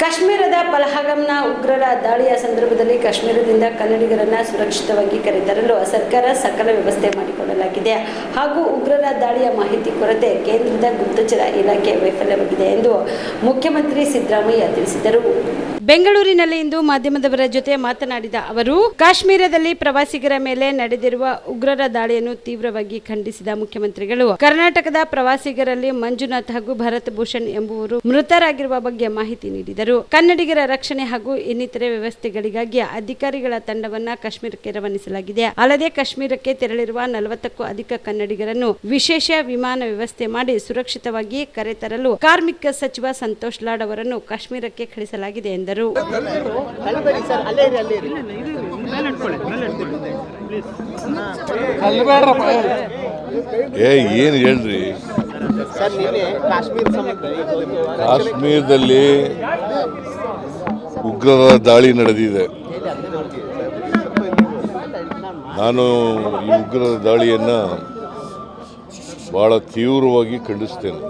ಕಾಶ್ಮೀರದ ಪಲಹಗಂನ ಉಗ್ರರ ದಾಳಿಯ ಸಂದರ್ಭದಲ್ಲಿ ಕಾಶ್ಮೀರದಿಂದ ಕನ್ನಡಿಗರನ್ನ ಸುರಕ್ಷಿತವಾಗಿ ಕರೆತರಲು ಸರ್ಕಾರ ಸಕಲ ವ್ಯವಸ್ಥೆ ಮಾಡಿಕೊಳ್ಳಲಾಗಿದೆ. ಹಾಗೂ ಉಗ್ರರ ದಾಳಿಯ ಮಾಹಿತಿ ಕೊರತೆ ಕೇಂದ್ರದ ಗುಪ್ತಚರ ಇಲಾಖೆ ವೈಫಲ್ಯವಾಗಿದೆ ಎಂದು ಮುಖ್ಯಮಂತ್ರಿ ಸಿದ್ದರಾಮಯ್ಯ ತಿಳಿಸಿದರು. ಬೆಂಗಳೂರಿನಲ್ಲಿ ಇಂದು ಮಾಧ್ಯಮದವರ ಜೊತೆ ಮಾತನಾಡಿದ ಅವರು, ಕಾಶ್ಮೀರದಲ್ಲಿ ಪ್ರವಾಸಿಗರ ಮೇಲೆ ನಡೆದಿರುವ ಉಗ್ರರ ದಾಳಿಯನ್ನು ತೀವ್ರವಾಗಿ ಖಂಡಿಸಿದ ಮುಖ್ಯಮಂತ್ರಿಗಳು. ಕರ್ನಾಟಕದ ಪ್ರವಾಸಿಗರಲ್ಲಿ ಮಂಜುನಾಥ್ ಹಾಗೂ ಭರತ್ ಭೂಷಣ್ ಎಂಬುವರು ಮೃತರಾಗಿರುವ ಬಗ್ಗೆ ಮಾಹಿತಿ ನೀಡಿದರು. ಕನ್ನಡಿಗರ ರಕ್ಷಣೆ ಹಾಗೂ ಇನ್ನಿತರೆ ವ್ಯವಸ್ಥೆಗಳಿಗಾಗಿ ಅಧಿಕಾರಿಗಳ ತಂಡವನ್ನ ಕಾಶ್ಮೀರಕ್ಕೆ ರವಾನಿಸಲಾಗಿದೆ. ಅಲ್ಲದೆ ಕಾಶ್ಮೀರಕ್ಕೆ ತೆರಳಿರುವ ನಲವತ್ತಕ್ಕೂ ಅಧಿಕ ಕನ್ನಡಿಗರನ್ನು ವಿಶೇಷ ವಿಮಾನ ವ್ಯವಸ್ಥೆ ಮಾಡಿ ಸುರಕ್ಷಿತವಾಗಿ ಕರೆತರಲು ಕಾರ್ಮಿಕ ಸಚಿವ ಸಂತೋಷ್ ಲಾಡ್ ಅವರನ್ನು ಕಾಶ್ಮೀರಕ್ಕೆ ಕಳಿಸಲಾಗಿದೆ ಎಂದರು. ಕಳ್ಬೇಡಿ ಸರ್ ಅಲ್ಲೇ ಇರಿ ಅಲ್ಲೇ ಇರಿ. ಏ ಏನು ಹೇಳ್ರಿ? ಸರ್ ನಿನ್ನೆ ಕಾಶ್ಮೀರ ಸಂಬಂಧ ಕಾಶ್ಮೀರದಲ್ಲಿ ಉಗ್ರರ ದಾಳಿ ನಡೆದಿದೆ. ನಾನು ಈ ಉಗ್ರರ ದಾಳಿಯನ್ನು ಭಾಳ ತೀವ್ರವಾಗಿ ಖಂಡಿಸ್ತೇನೆ.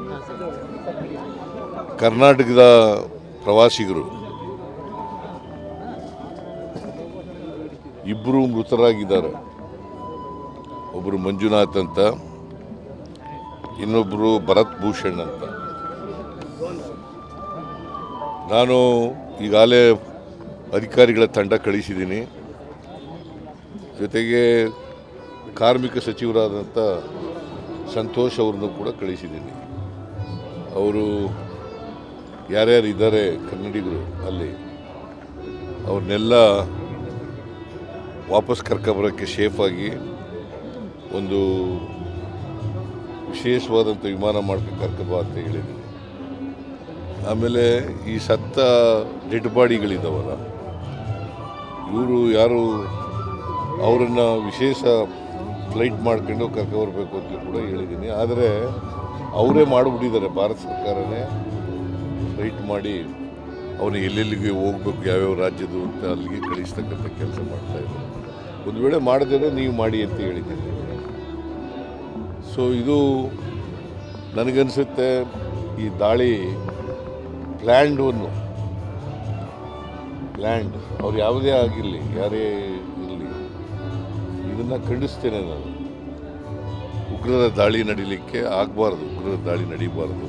ಕರ್ನಾಟಕದ ಪ್ರವಾಸಿಗರು ಇಬ್ಬರು ಮೃತರಾಗಿದ್ದಾರೆ. ಒಬ್ಬರು ಮಂಜುನಾಥ್ ಅಂತ ಇನ್ನೊಬ್ಬರು ಭರತ್ ಭೂಷಣ್ ಅಂತ. ನಾನು ಈಗಾಗಲೇ ಅಧಿಕಾರಿಗಳ ತಂಡ ಕಳಿಸಿದ್ದೀನಿ. ಜೊತೆಗೆ ಕಾರ್ಮಿಕ ಸಚಿವರಾದಂಥ ಸಂತೋಷ್ ಅವ್ರನ್ನು ಕೂಡ ಕಳಿಸಿದ್ದೀನಿ. ಅವರು ಯಾರ್ಯಾರು ಇದ್ದಾರೆ ಕನ್ನಡಿಗರು ಅಲ್ಲಿ, ಅವ್ರನ್ನೆಲ್ಲ ವಾಪಸ್ ಕರ್ಕೊಬರೋಕ್ಕೆ ಸೇಫಾಗಿ ಒಂದು ವಿಶೇಷವಾದಂಥ ವಿಮಾನ ಮಾಡ್ಕೊಂಡು ಕರ್ಕೊಬಾ ಅಂತ ಹೇಳಿದ್ದೀನಿ. ಆಮೇಲೆ ಈ ಸತ್ತ ಡೆಡ್ ಬಾಡಿಗಳಿದ್ದಾವಲ್ಲ ಇವರು ಯಾರು ಅವರನ್ನು ವಿಶೇಷ ಫ್ಲೈಟ್ ಮಾಡ್ಕೊಂಡು ಕರ್ಕೊಬರ್ಬೇಕು ಅಂತ ಕೂಡ ಹೇಳಿದ್ದೀನಿ. ಆದರೆ ಅವರೇ ಮಾಡಿಬಿಟ್ಟಿದ್ದಾರೆ, ಭಾರತ ಸರ್ಕಾರನೇ ಫ್ಲೈಟ್ ಮಾಡಿ, ಅವನು ಎಲ್ಲೆಲ್ಲಿಗೆ ಹೋಗ್ಬೇಕು, ಯಾವ್ಯಾವ ರಾಜ್ಯದ್ದು ಅಂತ ಅಲ್ಲಿಗೆ ಕಳಿಸ್ತಕ್ಕಂಥ ಕೆಲಸ ಮಾಡ್ತಾ ಇದ್ದಾರೆ. ಒಂದು ವೇಳೆ ಮಾಡದಿದ್ರೆ ನೀವು ಮಾಡಿ ಅಂತ ಹೇಳಿದ್ದೀನಿ ಸೊ ಇದು ನನಗನ್ಸುತ್ತೆ, ಈ ದಾಳಿ ಪ್ಲ್ಯಾಂಡ್ ಒಂದು. ಪ್ಲ್ಯಾಂಡ್ ಅವ್ರು ಯಾವುದೇ ಆಗಿರಲಿ, ಯಾರೇ ಇರಲಿ, ಇದನ್ನು ಖಂಡಿಸ್ತೇನೆ ನಾನು. ಉಗ್ರರ ದಾಳಿ ನಡೀಲಿಕ್ಕೆ ಆಗಬಾರ್ದು, ಉಗ್ರರ ದಾಳಿ ನಡೀಬಾರ್ದು.